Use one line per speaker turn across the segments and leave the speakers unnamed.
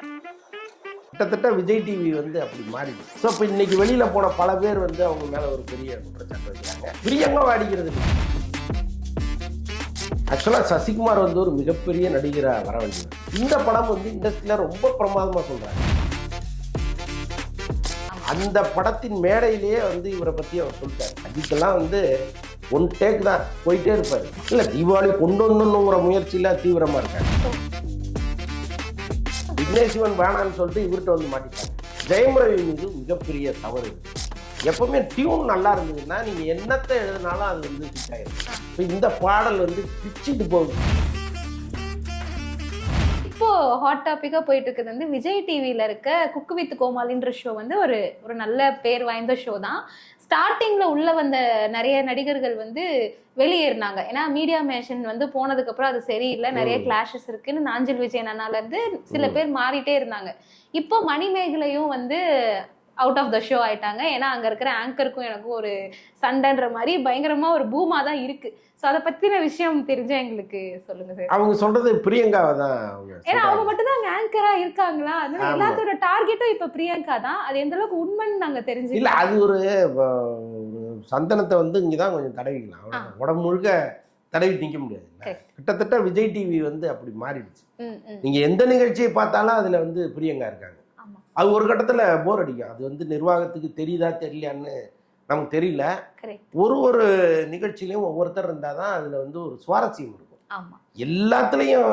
கிட்டத்தட்ட விஜய் டிவி வந்து அப்படி மாறிடுது ஸோ இப்போ இன்னைக்கு வெளியில போன பல பேர் வந்து அவங்க மேல ஒரு பெரிய குற்றச்சாட்டு வைக்கிறாங்க. பிரியங்கமா அடிக்கிறது ஆக்சுவலாக சசிகுமார் வந்து ஒரு மிகப்பெரிய நடிகராக வர இந்த படம் வந்து இண்டஸ்ட்ரியில் ரொம்ப பிரமாதமாக சொல்கிறாங்க அந்த படத்தின் மேடையிலேயே வந்து இவரை பற்றி அவர் சொல்லிட்டார். அதுக்கெல்லாம் வந்து ஒன் டேக் தான். போயிட்டே இருப்பார். இல்லை தீபாவளி கொண்டு வரணுங்கிற முயற்சியில் தீவிரமாக இருக்காங்க சிவன் வேணான்னு சொல்லிட்டு இவர்கிட்ட வந்து மாட்டிட்டாங்க. ஜெயம் மீது மிகப்பெரிய தவறு. எப்பவுமே டியூன் நல்லா இருந்ததுன்னா நீங்க என்னத்தை எழுதினாலும் அது வந்து ஹிட் ஆயிரும். இந்த பாடல் வந்து பிச்சுட்டு போகுது.
இப்போ ஹாட் டாப்பிக்காக போயிட்டு இருக்குது வந்து விஜய் டிவியில் இருக்க குக்கு வித் கோமாலின்ற ஷோ வந்து ஒரு ஒரு நல்ல பேர் வாய்ந்த ஷோ தான். ஸ்டார்டிங்ல உள்ள வந்த நிறைய நடிகர்கள் வந்து வெளியேறினாங்க ஏன்னா மீடியா மேஷன் வந்து போனதுக்கு அப்புறம் அது சரியில்லை நிறைய. கிளாஷஸ் இருக்குன்னு நாஞ்சல் விஜயன் அண்ணால இருந்து சில. பேர் மாறிட்டே இருந்தாங்க இப்போ மணிமேகலையும் வந்து அவுட் ஆஃப் த ஷோ ஆயிட்டாங்க. ஏன்னா அங்க இருக்கிற ஆங்கருக்கும் எனக்கும் ஒரு சண்டைன்ற மாதிரி பயங்கரமா ஒரு பூமா தான் இருக்கு. ஸோ அதை பத்தின விஷயம் தெரிஞ்சா எங்களுக்கு சொல்லுங்க சார்.
அவங்க சொல்றது பிரியங்காவை தான்
ஏன்னா அவங்க. மட்டும் தான் அங்க ஆங்கரா இருக்காங்களா? அதனால. எல்லாத்தோட டார்கெட்டும் இப்ப பிரியங்கா தான். அது எந்த அளவுக்கு உண்மைன்னு நாங்க
இல்ல
தெரிஞ்சுக்கலாம்
அது ஒரு சந்தனத்தை வந்து இங்கே தான் கொஞ்சம் தடவிக்கலாம். உடம்பு முழுக்க தடவி நிற்க முடியாது. கிட்டத்தட்ட விஜய் டிவி வந்து அப்படி மாறிடுச்சு.
ம், ம்.
நீங்க எந்த நிகழ்ச்சியை பார்த்தாலும் அதுல வந்து பிரியங்கா இருக்காங்க. அது ஒரு கட்டத்துல போர் அடிக்கும். அது வந்து நிர்வாகத்துக்கு தெரியுதா தெரியலையான்னு நமக்கு தெரியல. ஒரு ஒரு நிகழ்ச்சியிலையும் ஒவ்வொருத்தர் இருந்தால் தான் அதில் வந்து ஒரு சுவாரஸ்யம் இருக்கும். எல்லாத்துலேயும்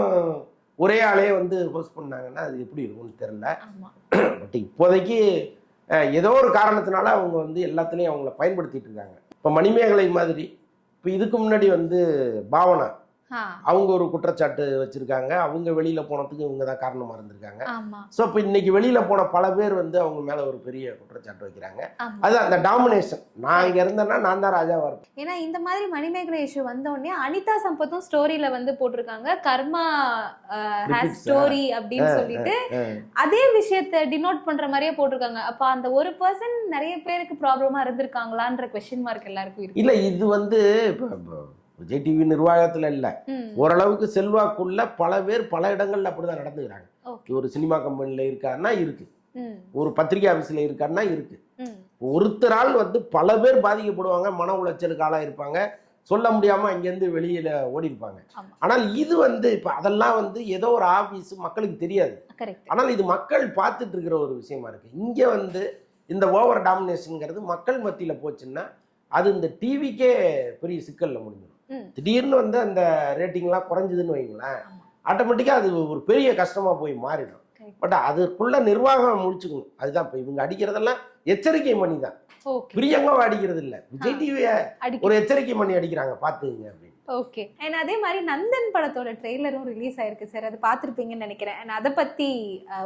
ஒரே ஆளே வந்து ஹோஸ்ட் பண்ணாங்கன்னா அது எப்படி இருக்கும்னு தெரில பட் இப்போதைக்கு ஏதோ ஒரு காரணத்தினால அவங்க வந்து எல்லாத்துலேயும் அவங்கள பயன்படுத்திட்டு இருக்காங்க. இப்போ மணிமேகலை மாதிரி இப்போ இதுக்கு முன்னாடி வந்து பாவனா அவங்க ஒரு குற்றச்சாட்டு வச்சுருக்காங்க. அவங்க வெளியில் போனதுக்கு இவங்க தான் காரணமாக இருந்திருக்காங்க. ஸோ இப்போ இன்னைக்கு வெளியில் போன பல பேர் வந்து அவங்க மேலே ஒரு பெரிய குற்றச்சாட்டு வைக்கிறாங்க. அது அந்த டாமினேஷன் நான் இங்கே இருந்தேன்னா நான் தான் ராஜாவாக இருப்பேன்.
ஏன்னா இந்த மாதிரி மணிமேகலை இஷ்யூ வந்த உடனே அனிதா சம்பத்தும் ஸ்டோரியில வந்து போட்டிருக்காங்க. கர்மா ஹேஸ் ஸ்டோரி அப்படின்னு சொல்லிட்டு. அதே விஷயத்த டினோட் பண்ற மாதிரியே போட்டிருக்காங்க. அப்ப அந்த ஒரு பர்சன் நிறைய பேருக்கு ப்ராப்ளமா இருந்திருக்காங்களான்ற கொஸ்டின் மார்க் எல்லாருக்கும்
இல்ல இது வந்து விஜய் டிவி நிர்வாகத்துல இல்ல. ஓரளவுக்கு செல்வாக்குள்ள பல பேர் பல இடங்கள்ல அப்படிதான் நடந்துக்கிறாங்க. ஒரு சினிமா கம்பெனில இருக்காருன்னா இருக்கு. ஒரு பத்திரிகை ஆஃபீஸில் இருக்காருன்னா இருக்கு. ஒருத்தரால் வந்து பல பேர் பாதிக்கப்படுவாங்க மன உளைச்சலுக்கு ஆளாக இருப்பாங்க. சொல்ல முடியாம அங்கேருந்து வெளியில ஓடி இருப்பாங்க. ஆனால் இது வந்து இப்போ அதெல்லாம் வந்து ஏதோ ஒரு ஆபீஸ் மக்களுக்கு தெரியாது. ஆனால் இது மக்கள் பார்த்துட்டு இருக்கிற ஒரு விஷயமா இருக்கு. இங்கே வந்து இந்த ஓவர் டாமினேஷனுங்கிறது மக்கள் மத்தியில் போச்சுன்னா அது இந்த டிவிக்கே பெரிய சிக்கல்ல முடிஞ்சிடும். திடீர்னு வந்து அந்த ரேட்டிங்லாம் குறைஞ்சதுன்னு வைங்களேன். ஆட்டோமேட்டிக்காக அது ஒரு பெரிய கஷ்டமா போய் மாறிடும். பட் அதுக்குள்ள நிர்வாகம் முடிச்சுக்கணும். அதுதான் இப்போ இவங்க அடிக்கிறதெல்லாம் எச்சரிக்கை மணி தான். பிரியங்காவை அடிக்கிறது இல்லை. விஜய். டிவியை ஒரு எச்சரிக்கை மணி அடிக்கிறாங்க பார்த்துங்க அப்படின்னு.
ஓகே. அண்ட் அதே மாதிரி நந்தன் படத்தோட ட்ரெய்லரும் ரிலீஸ் ஆயிருக்கு சார் அதை பார்த்துருப்பீங்கன்னு நினைக்கிறேன். அண்ட் அதை பத்தி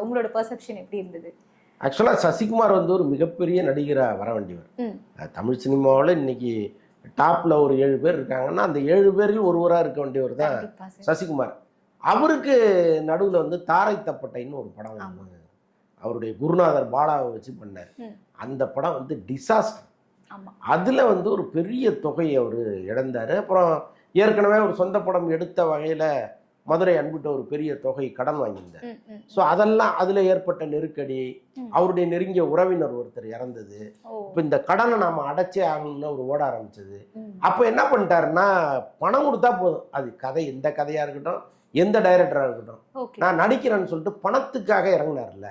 உங்களோட பெர்செப்ஷன் எப்படி இருந்தது?
ஆக்சுவலாக சசிகுமார் வந்து ஒரு மிகப்பெரிய நடிகராக வர வேண்டியவர் தமிழ் சினிமாவில் இன்னைக்கு டாப்ல ஒரு ஏழு பேர் இருக்காங்கன்னா அந்த ஏழு பேரில் ஒருவராக இருக்க வேண்டியவர் தான் சசிகுமார். அவருக்கு நடுவில் வந்து தாரை தப்பட்டைன்னு ஒரு படம். ஒண்ணு அவருடைய குருநாதர் பாலாவை வச்சு பண்ணார். அந்த படம் வந்து டிசாஸ்டர் அதில் வந்து ஒரு பெரிய தொகையை அவர் இழந்தார். அப்புறம் ஏற்கனவே ஒரு சொந்த படம் எடுத்த வகையில் மதுரை அன்பிட்ட ஒரு பெரிய தொகை கடன் வாங்கியிருந்தார்.
ம்.
ஸோ அதெல்லாம் அதில் ஏற்பட்ட நெருக்கடி. அவருடைய நெருங்கிய உறவினர் ஒருத்தர் இறந்தது. இப்போ இந்த கடனை நாம் அடைச்சே ஆகணும்னு அவர் ஓட ஆரம்பிச்சது. அப்போ என்ன பண்ணிட்டாருன்னா பணம் கொடுத்தா போதும். அது கதை எந்த கதையாக இருக்கட்டும் எந்த டைரக்டராக இருக்கட்டும். நான் நடிக்கிறேன்னு சொல்லிட்டு பணத்துக்காக இறங்கினார்ல.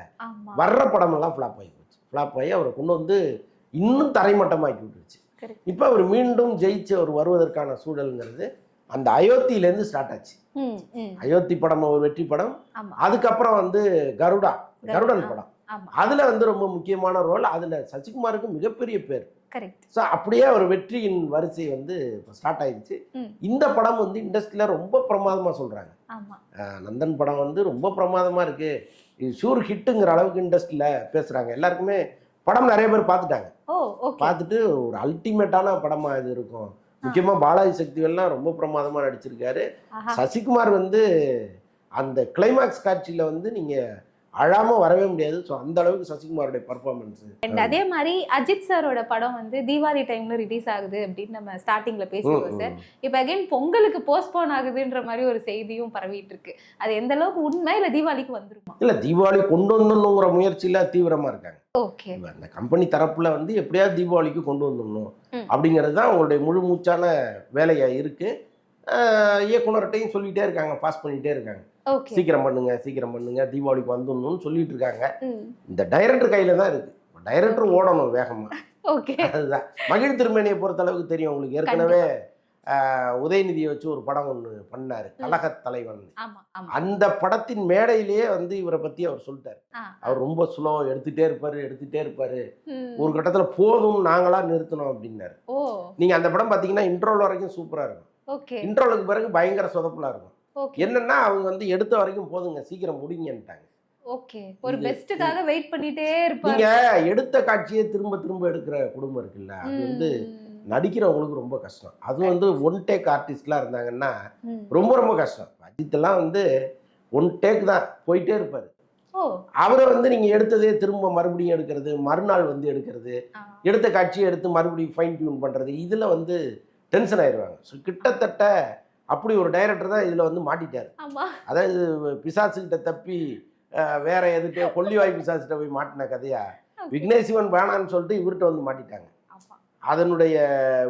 வர்ற படமெல்லாம் ஃப்ளாப் ஆகி போச்சு. ஃப்ளாப் ஆகி அவரை கொண்டு வந்து இன்னும் தரைமட்டமாக்கி விட்டுருச்சு. இப்போ அவர் மீண்டும் ஜெயிச்சு அவர் வருவதற்கான சூழலுங்கிறது அந்த அயோத்தியிலேருந்து ஸ்டார்ட் ஆச்சு. அயோத்தி படம் ஒரு வெற்றி படம். அதுக்கப்புறம் வந்து கருடா. கருடன் படம். அதுல வந்து ரொம்ப முக்கியமான ரோல். அதுல சசிகுமாருக்கு மிகப்பெரிய பேர். ஸோ அப்படியே ஒரு வெற்றியின் வரிசை வந்து ஸ்டார்ட் ஆயிடுச்சு. இந்த படம் வந்து இண்டஸ்ட்ரியில ரொம்ப பிரமாதமா சொல்றாங்க.
ஆமா.
அஹ் நந்தன் படம் வந்து ரொம்ப பிரமாதமா இருக்கு. இது ஷூர் ஹிட்டுங்கிற அளவுக்கு இண்டஸ்ட்ரியில பேசுறாங்க. எல்லாருக்குமே படம் நிறைய பேர் பார்த்துட்டாங்க. பார்த்துட்டு ஒரு அல்டிமேட்டான படமா இது இருக்கும். முக்கியமா பாலாஜி சக்திவேல்லாம் ரொம்ப பிரமாதமா நடிச்சிருக்காரு. சசிகுமார் வந்து அந்த கிளைமாக்ஸ் காட்சியில வந்து நீங்க
அழாம வரவே முடியாது. ஸோ அந்த அளவுக்கு சசிகுமாரோடைய பர்ஃபார்மன்ஸ்
அண்ட் அதே மாதிரி அஜித் சாரோட படம் வந்து தீபாவளி டைம்ல ரிலீஸ் ஆகுது அப்படின்னு நம்ம ஸ்டார்டிங்ல பேசிருக்கோம் சார் இப்போ அகைன் பொங்கலுக்கு போஸ்ட்போன் ஆகுதுன்ற மாதிரி ஒரு செய்தியும் பரவிட்டு இருக்கு. அது எந்த அளவுக்கு உண்மை இல்ல தீபாவளிக்கு வந்துருமா?
இல்ல தீபாவளி கொண்டு வரணுங்கிற முயற்சியில தீவிரமா இருக்காங்க.
ஓகே
அந்த கம்பெனி தரப்புல வந்து எப்படியாவது தீபாவளிக்கு கொண்டு வந்துடணும். அப்படிங்கிறது தான் அவங்களுடைய முழு மூச்சான வேலையா இருக்கு. இயக்குனர்கிட்டையும் சொல்லிட்டே இருக்காங்க பாஸ் பண்ணிட்டே இருக்காங்க. சீக்கிரம் பண்ணுங்க சீக்கிரம் பண்ணுங்க தீபாவளிக்கு வந்துடணும்னு சொல்லிட்டு இருக்காங்க இந்த டைரக்டர் கையில தான் இருக்கு. டைரக்டர் ஓடணும் வேகமா.
ஓகே.
அதுதான். மகிழ் திருமேனியை பொறுத்த அளவுக்கு தெரியும் உங்களுக்கு. ஏற்கனவே உதயநிதியை வச்சு ஒரு படம் ஒன்று பண்ணாரு. கழகத் தலைவன். அந்த படத்தின் மேடையிலேயே வந்து இவரை பத்தி அவர் சொல்லிட்டாரு. அவர் ரொம்ப ஸ்லோ எடுத்துட்டே இருப்பாரு எடுத்துட்டே இருப்பாரு. ஒரு கட்டத்துல போதும் நாங்களா நிறுத்தணும் அப்படின்னாரு. நீங்க அந்த படம் பாத்தீங்கன்னா இன்ட்ரோல் வரைக்கும் சூப்பரா இருக்கும். இன்ட்ரோலுக்கு பிறகு பயங்கர சொதப்பலா இருக்கும். என்னன்னா அவங்க வந்து எடுத்த வரைக்கும் போதுங்க சீக்கிரம் முடிங்கன்ட்டாங்க.
ஓகே. ஒரு பெஸ்ட்டுக்காக வெயிட் பண்ணிட்டே இருப்பாங்க.
எடுத்த காட்சியை திரும்ப திரும்ப எடுக்கிற குடும்பம் இருக்குல்ல அது வந்து நடிக்கிறவங்களுக்கு ரொம்ப கஷ்டம். அது வந்து ஒன் டேக் ஆர்டிஸ்ட்லாம் இருந்தாங்கன்னா. ரொம்ப ரொம்ப கஷ்டம். அஜித் எல்லாம் வந்து ஒன் டேக் தான் போயிட்டே இருப்பாரு. அவரை வந்து நீங்க எடுத்ததே திரும்ப மறுபடியும் எடுக்கிறது மறுநாள் வந்து எடுக்கிறது. எடுத்த காட்சியை எடுத்து மறுபடியும் ஃபைன் டியூன் பண்றது இதுல வந்து டென்ஷன் ஆயிடுவாங்க ஸோ கிட்டத்தட்ட அப்படி ஒரு டைரக்டர் தான் இதுல வந்து மாட்டிட்டாரு அதாவது பிசாசுகிட்ட தப்பி வேற எதுட்டே கொல்லிவாய் பிசாசுகிட்ட போய் மாட்டின கதையா
Okay.
விக்னேஷ் சிவன் வேணான்னு சொல்லிட்டு இவர்கிட்ட வந்து மாட்டிட்டாங்க
அதனுடைய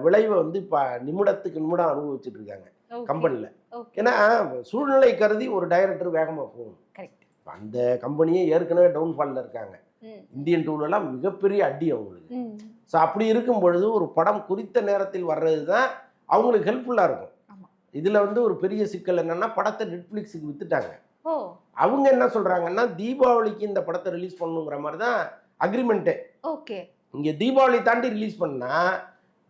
விளைவை வந்து இப்போ நிமிடத்துக்கு நிமிடம் அனுபவிச்சுட்டு இருக்காங்க. கம்பெனியில். ஏன்னா சூழ்நிலை கருதி ஒரு டைரக்டர் வேகமாக போகணும் அந்த கம்பெனியே ஏற்கனவே டவுன்ஃபாலில் இருக்காங்க. இந்தியன் டூலெல்லாம் மிகப்பெரிய அடி அவங்களுக்கு. ஸோ அப்படி இருக்கும் பொழுது ஒரு படம் குறித்த நேரத்தில் வர்றது தான் அவங்களுக்கு ஹெல்ப்ஃபுல்லாக இருக்கும். இதில் வந்து ஒரு பெரிய சிக்கல் என்னன்னா படத்தை நெட்ஃப்ளிக்ஸுக்கு வித்துட்டாங்க. அவங்க என்ன சொல்கிறாங்கன்னா தீபாவளிக்கு இந்த படத்தை ரிலீஸ் பண்ணணுங்கிற மாதிரி தான் அக்ரிமெண்ட்டே
ஓகே.
இங்கே தீபாவளி தாண்டி ரிலீஸ் பண்ணால்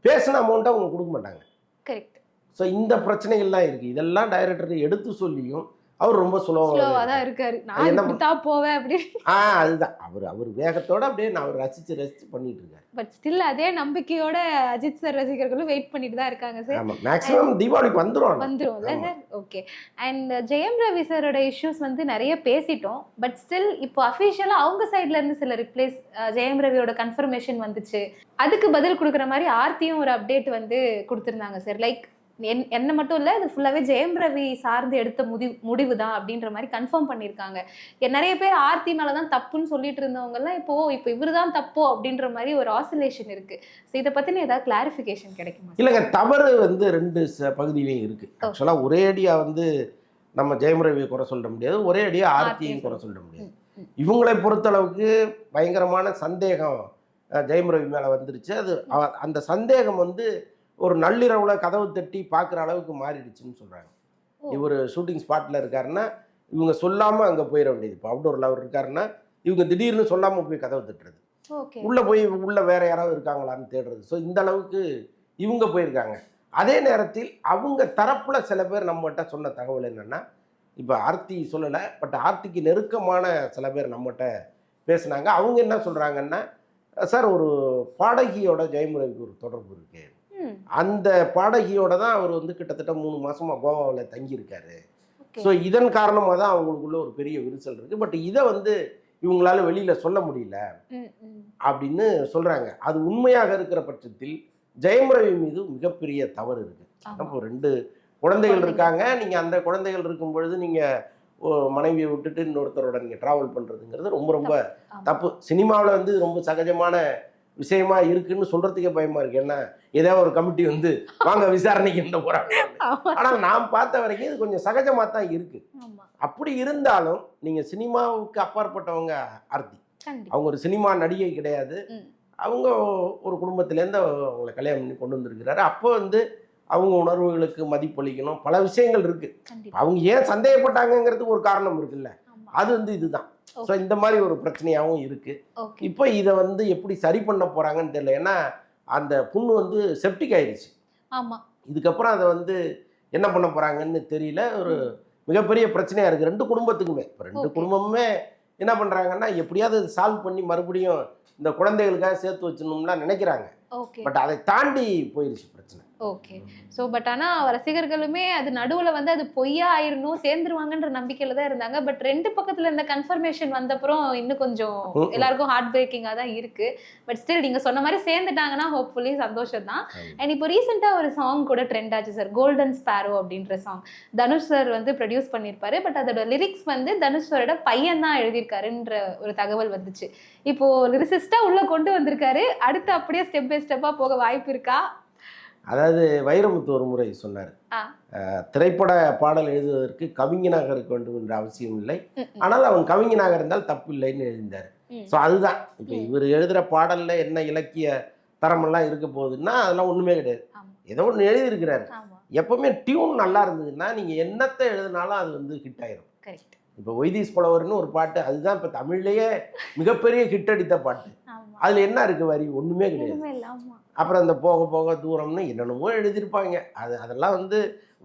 பேசின அமௌண்ட்டை அவங்க கொடுக்க மாட்டாங்க.
கரெக்ட்
ஸோ இந்த பிரச்சனைகள்லாம் இருக்குது இதெல்லாம் டைரக்டர் எடுத்து சொல்லியும் அவர் ரொம்ப
ஸ்லோவா
சுலபமாக
தான் இருக்காரு. நான்
என்ன
போவேன் அப்படி.
ஆ அதுதான். அவர் அவர் வேகத்தோட அப்படியே நான் அவர் ரசித்து ரசித்து பண்ணிட்டு இருக்காரு.
பட் ஸ்டில் அதே நம்பிக்கையோட அஜித் சார் ரசிகர்களும் வெயிட் பண்ணிட்டு தான் இருக்காங்க சார்
ஆமாம் மேக்ஸிமம் தீபாவளிக்கு வந்துடும்
வந்துரும்ல
ஆமா.
Sir okay and Jayam Ravi சாரோட இஷ்யூஸ் வந்து நிறைய பேசிட்டோம். பட் ஸ்டில் இப்போ அஃபிஷியலா அவங்க சைட்ல இருந்து சில ரிப்ளைஸ் ஜெயம் ரவியோட கன்ஃபர்மேஷன் வந்துச்சு. அதுக்கு பதில் கொடுக்குற மாதிரி ஆர்த்தியும் ஒரு அப்டேட் வந்து கொடுத்துருந்தாங்க சார் லைக் என் என்ன மட்டும் இல்லை இது ஃபுல்லாகவே ஜெயம் ரவி சார்ந்து எடுத்த முடிவு முடிவு தான் அப்படின்ற மாதிரி கன்ஃபார்ம் பண்ணியிருக்காங்க. நிறைய பேர் ஆர்த்தி மேலே தான் தப்புன்னு சொல்லிட்டு இருந்தவங்கலாம் இப்போ இப்போ இவர் தான் தப்போ அப்படின்ற மாதிரி ஒரு ஆசிலேஷன் இருக்கு. ஸோ இதை பற்றின ஏதாவது கிளாரிஃபிகேஷன் கிடைக்குமா?
இல்லைங்க தவறு வந்து ரெண்டு பகுதியிலையும் இருக்குது ஆக்சுவலாக ஒரே அடியாக வந்து நம்ம ஜெயம் ரவியை குறை சொல்ல முடியாது ஒரே அடியாக ஆர்த்தியையும் குறை சொல்ல முடியாது. இவங்களை பொறுத்தளவுக்கு பயங்கரமான சந்தேகம் ஜெயம் ரவி மேலே வந்துருச்சு. அது அந்த சந்தேகம் வந்து ஒரு நள்ளிரவுல கதவு தட்டி பார்க்குற அளவுக்கு மாறிடுச்சுன்னு சொல்கிறாங்க. இவர் ஷூட்டிங் ஸ்பாட்டில் இருக்காருன்னா இவங்க சொல்லாமல் அங்கே போயிட வேண்டியது. இப்போ அவுடோரில் அவர் இருக்காருன்னா இவங்க திடீர்னு சொல்லாமல் போய் கதவு தட்டுறது. உள்ளே போய் உள்ளே வேற யாராவது இருக்காங்களான்னு தேடுறது. ஸோ இந்த அளவுக்கு இவங்க போயிருக்காங்க. அதே நேரத்தில் அவங்க தரப்புல சில பேர் நம்மகிட்ட சொன்ன தகவல் என்னன்னா இப்போ ஆர்த்தி சொல்லலை பட் ஆர்த்திக்கு நெருக்கமான சில பேர் நம்மகிட்ட பேசுனாங்க. அவங்க என்ன சொல்றாங்கன்னா சார் ஒரு பாடகியோட ஜெயமுறைக்கு ஒரு தொடர்பு இருக்கு.
ம்
அந்த பாடகியோட தான் அவர் வந்து கிட்டத்தட்ட மூணு மாசமா கோவாவில் தங்கியிருக்காரு. ஸோ இதன் காரணமாக தான் அவங்களுக்குள்ள ஒரு பெரிய விரிசல் இருக்கு. பட் இதை வந்து இவங்களால வெளியில சொல்ல முடியல அப்படின்னு சொல்றாங்க. அது உண்மையாக இருக்கிற பட்சத்தில் ஜெயம் ரவி மீது மிகப்பெரிய தவறு இருக்கு. இப்போ ரெண்டு குழந்தைகள். இருக்காங்க. நீங்க அந்த குழந்தைகள் இருக்கும் பொழுது நீங்க மனைவியை விட்டுட்டு இன்னொருத்தரோட நீங்க டிராவல் பண்றதுங்கிறது ரொம்ப ரொம்ப. தப்பு. சினிமாவில் வந்து ரொம்ப சகஜமான விஷயமா இருக்குன்னு சொல்றதுக்கே பயமா இருக்கு. என்ன? ஏதோ ஒரு கமிட்டி வந்து வாங்க விசாரணைக்கு என்ன போறாங்க ஆனா நான் பார்த்த வரைக்கும் இது கொஞ்சம் சகஜமா தான் இருக்கு. அப்படி இருந்தாலும் நீங்க சினிமாவுக்கு அப்பாற்பட்டவங்க ஆர்த்தி. அவங்க ஒரு சினிமா நடிகை கிடையாது. அவங்க ஒரு குடும்பத்திலேருந்து அவங்களை கல்யாணம் பண்ணி கொண்டு வந்திருக்கிறாரு. அப்போ வந்து அவங்க உணர்வுகளுக்கு மதிப்பளிக்கணும். பல விஷயங்கள் இருக்கு. அவங்க ஏன் சந்தேகப்பட்டாங்கங்கிறதுக்கு ஒரு காரணம் இருக்குல்ல. அது வந்து இதுதான். ஸோ இந்த மாதிரி ஒரு பிரச்சனையாகவும் இருக்கு.
ஓகே
இப்போ இதை வந்து எப்படி சரி பண்ண போறாங்கன்னு தெரியல. ஏன்னா அந்த புண்ணு வந்து செப்டிக் ஆயிடுச்சு.
ஆமா.
இதுக்கப்புறம் அதை வந்து என்ன பண்ண போறாங்கன்னு தெரியல. ஒரு மிகப்பெரிய பிரச்சனையா இருக்கு. ரெண்டு குடும்பத்துக்குமே. இப்போ ரெண்டு. குடும்பமுமே என்ன பண்றாங்கன்னா எப்படியாவது சால்வ் பண்ணி மறுபடியும் இந்த குழந்தைகளுக்காக சேர்த்து வச்சிடணும்லாம் நினைக்கிறாங்க. பட் அதை தாண்டி போயிருச்சு பிரச்சனை.
ஓகே. ஸோ பட் ஆனால் ரசிகர்களுமே அது நடுவில் வந்து அது பொய்யா ஆயிரணும் சேர்ந்துருவாங்கன்ற நம்பிக்கையில தான் இருந்தாங்க. பட் ரெண்டு பக்கத்துல இந்த கன்ஃபர்மேஷன் வந்தப்புறம் இன்னும் கொஞ்சம். எல்லாருக்கும் ஹார்ட் பிரேக்கிங்காக தான் இருக்கு. பட் ஸ்டில் நீங்க சொன்ன மாதிரி சேர்ந்துட்டாங்கன்னா ஹோப்ஃபுல்லி சந்தோஷம் தான் அண்ட் இப்போ ரீசெண்டாக ஒரு சாங் கூட ட்ரெண்ட் ஆச்சு சார் கோல்டன் ஸ்பேரோ அப்படின்ற சாங் தனுஷ் சார் வந்து ப்ரொடியூஸ் பண்ணியிருப்பாரு பட் அதோட லிரிக்ஸ் வந்து தனுஷ் சாரோட பையன் தான் எழுதியிருக்காருன்ற ஒரு தகவல் வந்துச்சு. இப்போ லிரிசிஸ்டா உள்ள கொண்டு வந்திருக்காரு. அடுத்து அப்படியே ஸ்டெப் பை ஸ்டெப்பா போக வாய்ப்பு இருக்கா?
அதாவது வைரமுத்து ஒரு முறை சொன்னார். திரைப்பட பாடல் எழுதுவதற்கு கவிஞனாக இருக்க வேண்டும் என்ற அவசியம் இல்லை. ஆனால் அவன் கவிஞனாக இருந்தால் தப்பு இல்லைன்னு எழுந்தார். ஸோ அதுதான். இப்போ. இவர் எழுதுகிற பாடல்ல என்ன இலக்கிய தரமெல்லாம் இருக்க போகுதுன்னா அதெல்லாம் ஒன்றுமே கிடையாது. ஏதோ ஒன்று எழுதியிருக்கிறாரு. எப்பவுமே டியூன் நல்லா இருந்ததுன்னா நீங்கள் என்னத்தை எழுதினாலும் அது வந்து ஹிட் ஆயிரும். இப்போ ஒய்தீஸ் புலவர்னு ஒரு பாட்டு அதுதான் இப்போ தமிழ்லேயே மிகப்பெரிய ஹிட் அடித்த பாட்டு. அதில் என்ன இருக்கு வரி? ஒன்றுமே கிடையாது. அப்புறம் அந்த போக போக தூரம்னு என்னென்னமோ எழுதியிருப்பாங்க. அது அதெல்லாம் வந்து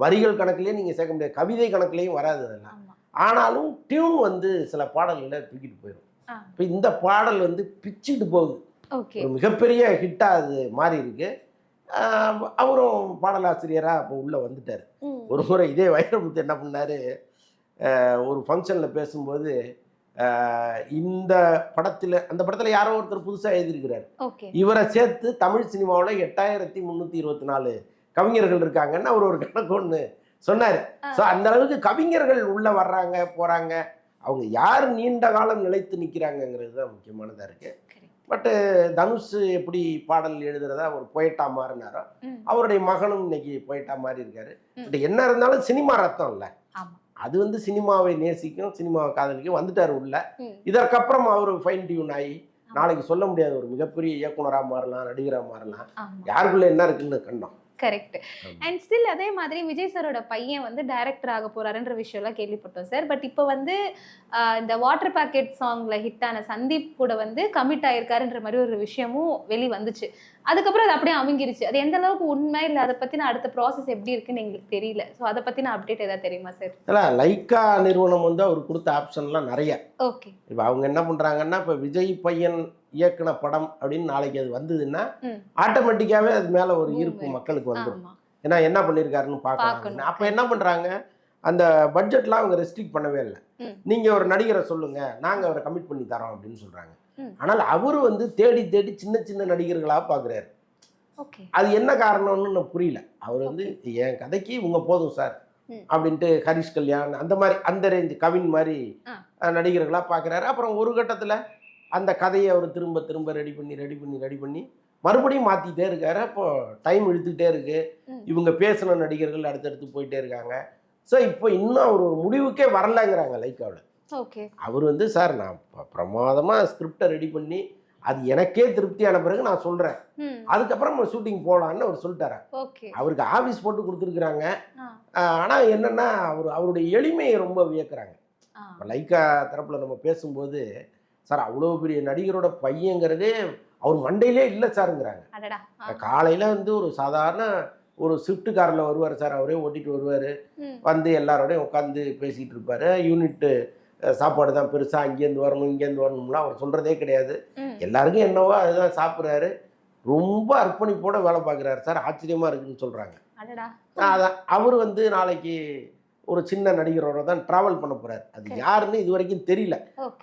வரிகள் கணக்குலேயே நீங்கள் சேர்க்க முடியாது. கவிதை கணக்குலேயும் வராது அதெல்லாம். ஆனாலும் டியூன் வந்து சில பாடல்களை தூக்கிட்டு போயிடும். இப்போ இந்த பாடல் வந்து பிச்சுட்டு போகுது. ஒரு மிகப்பெரிய ஹிட்டாக அது மாறி இருக்கு. அவரும் பாடலாசிரியராக அப்போ உள்ளே வந்துட்டார். ஒரு முறை இதே வைரமுத்து என்ன பண்ணாரு? ஒரு ஃபங்க்ஷனில் பேசும்போது இந்த படத்தில் அந்த படத்தில் யாரோ ஒருத்தர் புதுசாக எழுதியிருக்கிறார். இவரை சேர்த்து தமிழ் சினிமாவில் எட்டாயிரத்தி முந்நூற்றி இருபத்தி நாலு கவிஞர்கள் இருக்காங்கன்னு அவர் ஒரு கணக்கு ஒன்று சொன்னார். ஸோ அந்த அளவுக்கு கவிஞர்கள் உள்ளே வர்றாங்க போகிறாங்க அவங்க யார் நீண்ட காலம் நிலைத்து நிற்கிறாங்கங்கிறது தான் முக்கியமானதாக இருக்குது பட்டு தனுஷ் எப்படி பாடல் எழுதுறதா ஒரு பொயட்டா மாறினாரோ அவருடைய மகனும் இன்னைக்கு பொயட்டா மாறி இருக்காரு. பட் என்ன இருந்தாலும் சினிமா ரத்தம் இல்லை. அது வந்து சினிமாவை நேசிக்கும் சினிமாவை காதலிக்கும் வந்துட்டார் உள்ள. இதற்கப்புறம் அவர் ஃபைன் டியூன் ஆகி நாளைக்கு சொல்ல முடியாது ஒரு மிகப்பெரிய இயக்குனராக மாறலாம் நடிகராக மாறலாம். யாருக்குள்ள என்ன இருக்குன்னு கண்டோம்.
கரெக்ட். அண்ட் ஸ்டில் அதே மாதிரி விஜய் சாரோட பையன் வந்து டைரக்டர் ஆக போறாருன்ற விஷயம்லாம் கேள்விப்பட்டோம் சார் பட் இப்போ வந்து இந்த வாட்டர் பாக்கெட் சாங்ல ஹிட் ஆன சந்தீப் கூட வந்து கமிட் ஆயிருக்காருன்ற மாதிரி ஒரு விஷயமும் வெளி வந்துச்சு. அதுக்கப்புறம் அது அப்படியே அமுங்கிருச்சு. அது எந்த அளவுக்கு உண்மை இல்லை அதை பத்தின அடுத்த ப்ராசஸ் எப்படி இருக்குன்னு எங்களுக்கு தெரியல. ஸோ அதை பத்தின அப்டேட் ஏதாவது தெரியுமா சார்
இல்லை லைக்கா நிறுவனம் வந்து அவர் கொடுத்த ஆப்ஷன்லாம் நிறைய.
ஓகே
இப்போ அவங்க என்ன பண்ணுறாங்கன்னா இப்போ விஜய் பையன் இயக்குன படம் அப்படின்னு நாளைக்கு அது வந்ததுன்னா. ஆட்டோமேட்டிக்காவே அது மேலே ஒரு ஈர்ப்பு. மக்களுக்கு வந்துடும் ஏன்னா என்ன பண்ணியிருக்காருன்னு
பார்க்கணும்.
பார்க்கணும் அப்போ என்ன பண்ணுறாங்க அந்த பட்ஜெட்லாம் அவங்க ரெஸ்ட்ரிக்ட் பண்ணவே இல்லை. நீங்கள் ஒரு நடிகரை சொல்லுங்க நாங்கள் அவரை கமிட் பண்ணி தரோம் அப்படின்னு சொல்கிறாங்க
ம்.
ஆனால் அவர் வந்து தேடி தேடி சின்ன சின்ன நடிகர்களாக பார்க்குறாரு அது என்ன காரணம்னு எனக்கு புரியல அவர் வந்து என் கதைக்கு இவங்க போதும் சார். அப்படின்ட்டு ஹரிஷ் கல்யாண் அந்த மாதிரி அந்த ரேஞ்ச் கவின் மாதிரி நடிகர்களாக பார்க்குறாரு அப்புறம் ஒரு கட்டத்தில் அந்த கதையை அவர் திரும்ப திரும்ப ரெடி பண்ணி ரெடி பண்ணி ரெடி பண்ணி மறுபடியும் மாற்றிட்டே இருக்காரு. அப்போ டைம் இழுத்துக்கிட்டே இருக்கு. இவங்க பேசின நடிகர்கள் அடுத்தடுத்து போயிட்டே இருக்காங்க. ஸோ இப்போ இன்னும் அவர் ஒரு முடிவுக்கே வரலங்கிறாங்க லைக்காவில்
ஓகே
அவர் வந்து சார் நான் ப- பிரமாதமா ஸ்கிரிப்டை ரெடி பண்ணி அது எனக்கே திருப்தியான பிறகு நான் சொல்கிறேன் அதுக்கப்புறம் ஷூட்டிங் போகலான்னு அவர் சொல்லிட்டாரு. அவருக்கு ஆஃபீஸ் போட்டு கொடுத்துருக்குறாங்க. ஆனால் என்னன்னா அவர் அவருடைய எளிமையை ரொம்ப வியக்குறாங்க. லைக்கா தரப்பில் நம்ம பேசும்போது சார் அவ்வளோ பெரிய நடிகரோட பையங்கிறதே அவர் மண்டையிலே இல்லை சாருங்கிறாங்க. காலையில் வந்து ஒரு சாதாரண ஒரு ஸ்விஃப்ட் காரில் வருவார் சார் அவரே ஓட்டிட்டு வருவார். வந்து எல்லாரோடையும் உட்காந்து பேசிகிட்டு இருப்பார். யூனிட்டு சாப்பாடு தான் பெருசாக அங்கேருந்து வரணும் இங்கேருந்து வரணும்லாம் அவர் சொல்கிறதே கிடையாது. எல்லாருக்கும் என்னவோ அதுதான் சாப்பிட்றாரு. ரொம்ப அர்ப்பணிப்போட வேலை பார்க்குறாரு சார் ஆச்சரியமாக இருக்குன்னு சொல்கிறாங்க அதான் அவர் வந்து நாளைக்கு ஒரு சின்ன நடிகரோட தான் ட்ராவல் பண்ண போறாரு. அது. யாருன்னு இது வரைக்கும் தெரியல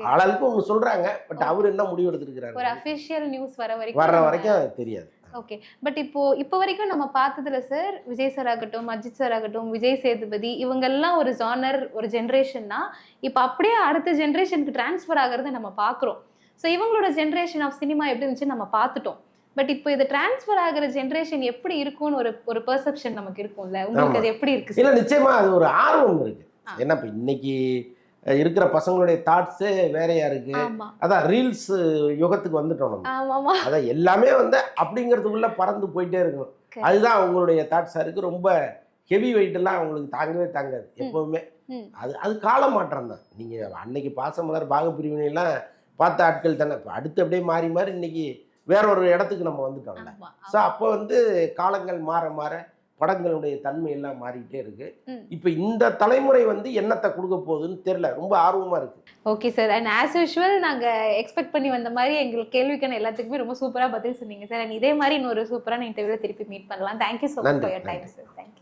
ஆளாளுக்கு ஒன்று சொல்றாங்க பட். அவர் என்ன முடிவு
ஒரு
எடுத்திருக்கிறாரு
அபிஷியல் நியூஸ் வர வரைக்கும் நம்ம-
வரைக்கும் அது தெரியாது.
ஓகே பட் இப்போ இப்போ வரைக்கும் நம்ம பார்த்ததுல சார் விஜய் சார் ஆகட்டும் அஜித் சார் ஆகட்டும் விஜய் சேதுபதி இவங்கெல்லாம் ஒரு ஜானர் ஒரு ஜென்ரேஷன்னா இப்போ அப்படியே அடுத்த ஜென்ரேஷனுக்கு ட்ரான்ஸ்ஃபர் ஆகிறத நம்ம பார்க்குறோம். ஸோ இவங்களோட ஜென்ரேஷன் ஆஃப் சினிமா எப்படி இருந்துச்சுன்னு நம்ம பார்த்துட்டோம். பட் இப்போ இது ட்ரான்ஸ்ஃபர் ஆகிற ஜென்ரேஷன் எப்படி இருக்கும்னு ஒரு ஒரு பெர்செப்ஷன் நமக்கு இருக்கும்ல? உங்களுக்கு அது எப்படி இருக்கு
இல்ல நிச்சயமா அது ஒரு ஆர்வம் இருக்கு.
ஆ.
ஏன்னா இப்ப இன்னைக்கு இருக்கிற பசங்களுடைய தாட்ஸே வேறையா இருக்கு. அதான் ரீல்ஸ் யுகத்துக்கு வந்துட்டோம் நம்ம. அதான் எல்லாமே வந்து அப்படிங்கிறதுக்குள்ள பறந்து போயிட்டே இருக்கும்
Okay.
அதுதான் அவங்களுடைய தாட்ஸா இருக்கு. ரொம்ப ஹெவி வெயிட் எல்லாம் அவங்களுக்கு தாங்கவே தாங்காது எப்பவுமே. அது அது கால மாற்றம் தான். நீங்க அன்னைக்கு பாசமலர் எல்லாம் பார்த்த ஆட்கள் தானே. இப்போ அடுத்து அப்படியே மாறி மாறி இன்னைக்கு வேற ஒரு இடத்துக்கு நம்ம வந்துட்டோம்ல. ஸோ அப்போ வந்து காலங்கள் மாற மாற படங்களுடைய தன்மை எல்லாம் மாறிக்கிட்டே இருக்கு. இப்போ இந்த தலைமுறை வந்து என்னத்தை கொடுக்க போகுதுன்னு தெரியல. ரொம்ப ஆர்வமா இருக்கு.
Okay sir and as usual நாங்க எக்ஸ்பெக்ட் பண்ணி வந்த மாதிரி எங்களுக்கு கேள்விக்கான எல்லாத்துக்குமே ரொம்ப சூப்பரா பதில் சொன்னீங்க சார் அண்ட் இதே மாதிரி இன்னொரு சூப்பரான இன்டர்வியூல திருப்பி மீட் பண்ணலாம். Thank you so much for time. Sir thank you